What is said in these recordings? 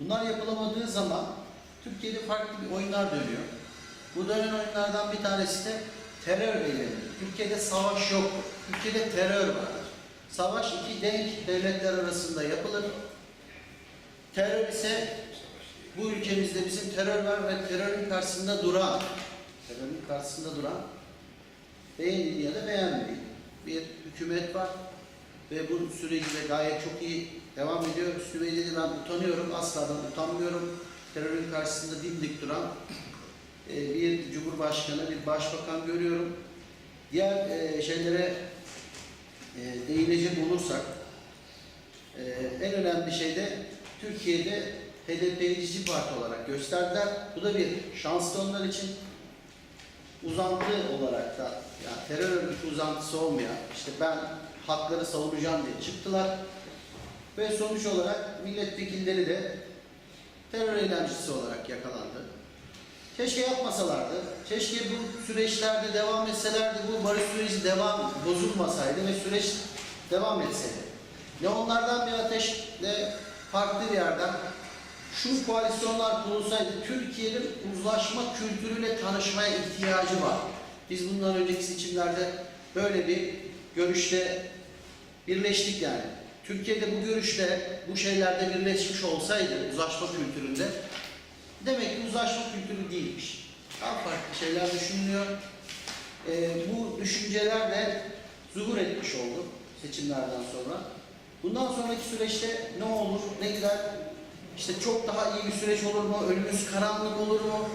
Bunlar yapılamadığı zaman Türkiye'de farklı bir oyunlar dönüyor. Bu dönen oyunlardan bir tanesi de terör eylemi. Türkiye'de savaş yok. Türkiye'de terör var. Savaş iki denk devletler arasında yapılır. Terör ise bu ülkemizde bizim terör var ve terörün karşısında duran, terörün karşısında duran beğenildi ya da beğenmediği bir hükümet var ve bu süreci de gayet çok iyi devam ediyor. Dedi ben utanıyorum, asla ben utanmıyorum. Terörün karşısında dimdik duran e, bir cumhurbaşkanı, bir başbakan görüyorum. Diğer e, şeylere e, değinecek olursak e, en önemli şey de Türkiye'de HDP'ci parti olarak gösterdiler. Bu da bir şanslı onlar için uzantı olarak da yani terör örgütü uzantısı olmayan işte ben hakları savunacağım diye çıktılar ve sonuç olarak milletvekilleri de terör eylemcisi olarak yakalandı. Keşke yapmasalardı. Keşke bu süreçlerde devam etselerdi. Bu barış süreci devam bozulmasaydı ve süreç devam etseydi. Ne onlardan bir ateş ne farklı bir yerden şu koalisyonlar kurulsaydı Türkiye'nin uzlaşma kültürüyle tanışmaya ihtiyacı var. Biz bundan önceki seçimlerde böyle bir görüşte birleştik yani. Türkiye'de bu görüşte, bu şeylerde birleşmiş olsaydı uzlaşma kültüründe demek ki uzlaşma kültürü değilmiş. Daha farklı şeyler düşünülüyor. Ee, bu düşünceler de zuhur etmiş oldu seçimlerden sonra. Bundan sonraki süreçte ne olur, ne gider? İşte çok daha iyi bir süreç olur mu? Önümüz karanlık olur mu?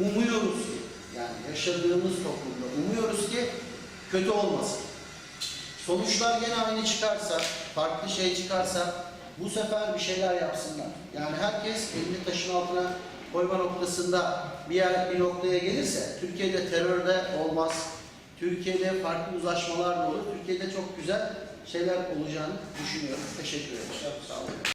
Umuyoruz ki, yani yaşadığımız toplumda umuyoruz ki kötü olmasın. Sonuçlar gene aynı çıkarsa, farklı şey çıkarsa bu sefer bir şeyler yapsınlar. Yani herkes elini taşın altına koyma noktasında bir yer bir noktaya gelirse Türkiye'de terörde olmaz. Türkiye'de farklı uzlaşmalar da olur. Türkiye'de çok güzel şeyler olacağını düşünüyorum. Teşekkür ederim. Sağ olun.